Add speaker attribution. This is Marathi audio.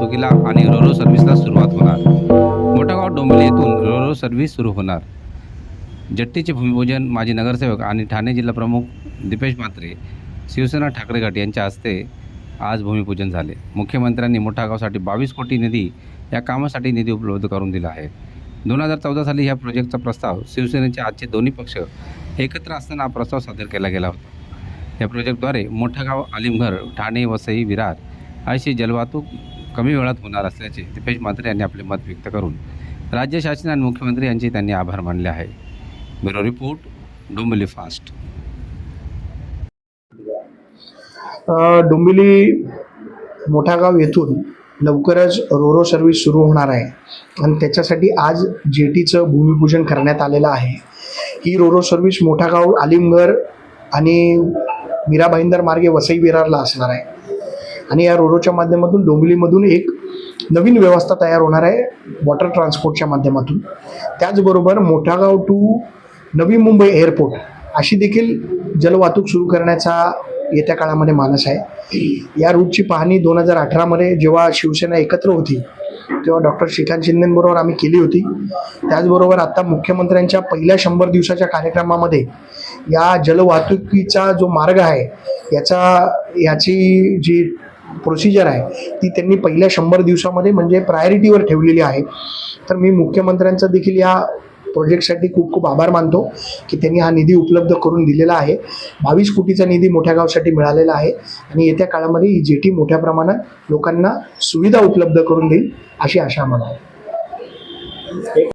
Speaker 1: वाहतुकीला आणि रोरो सर्व्हिसला सुरुवात होणार. मोठागाव डोंबिवली येथून रोरो सर्व्हिस सुरू होणार. जट्टीचे भूमिपूजन माजी नगरसेवक आणि ठाणे जिल्हा प्रमुख दीपेश म्हात्रे शिवसेना ठाकरे गट यांच्या हस्ते आज भूमिपूजन झाले. मुख्यमंत्र्यांनी मोठागावसाठी बावीस कोटी निधी या कामासाठी निधी उपलब्ध करून दिला आहे. दोन हजार चौदा साली ह्या प्रोजेक्टचा प्रस्ताव शिवसेनेचे आजचे दोन्ही पक्ष एकत्र असताना हा प्रस्ताव सादर केला गेला होता. या प्रोजेक्टद्वारे मोठागाव आलिमघर ठाणे वसई विरार अशी जलवाहतूक कमी वेळात होणार असल्याचे दीपेश म्हात्रे यांनी आपले मत व्यक्त करून राज्य शासन आणि मुख्यमंत्री यांचे त्यांनी आभार मानले आहे. Bureau report Dombivli fast.
Speaker 2: Dombivli मोठा गाव येथून लवकरच रोरो सर्व्हिस सुरू होणार आहे. आणि त्याच्यासाठी आज जेटीचं भूमिपूजन करण्यात आलेलं आहे. ही रोरो सर्व्हिस मोठागाव आलिमगर आणि मीरा भाईंदर मार्गे वसई विरारला असणार आहे. आणि या रोरोच्या माध्यमातून डोंबिवलीमधून एक नवीन व्यवस्था तयार होणार आहे वॉटर ट्रान्सपोर्टच्या माध्यमातून. त्याचबरोबर मोठागाव टू नवी मुंबई एअरपोर्ट अशी देखील जलवाहतूक सुरू करण्याचा येत्या काळामध्ये मानस आहे. या रूटची पाहणी दोन हजार अठरामध्ये जेव्हा शिवसेना एकत्र होती तेव्हा डॉक्टर श्रीकांत शिंदेबरोबर आम्ही केली होती. त्याचबरोबर आता मुख्यमंत्र्यांच्या पहिल्या शंभर दिवसाच्या कार्यक्रमामध्ये या जलवाहतुकीचा जो मार्ग आहे याचा याची जी प्रोसिजर आहे ती त्यांनी पहिल्या शंभर दिवसामध्ये म्हणजे प्रायोरिटीवर ठेवलेली आहे. तर मी मुख्यमंत्र्यांचा देखील या प्रोजेक्टसाठी खूप खूप आभार मानतो की त्यांनी हा निधी उपलब्ध करून दिलेला आहे. बावीस कोटीचा निधी मोठ्या गावसाठी मिळालेला आहे आणि येत्या काळामध्ये ही जेटी मोठ्या प्रमाणात लोकांना सुविधा उपलब्ध करून देईल अशी आशा मला. आहे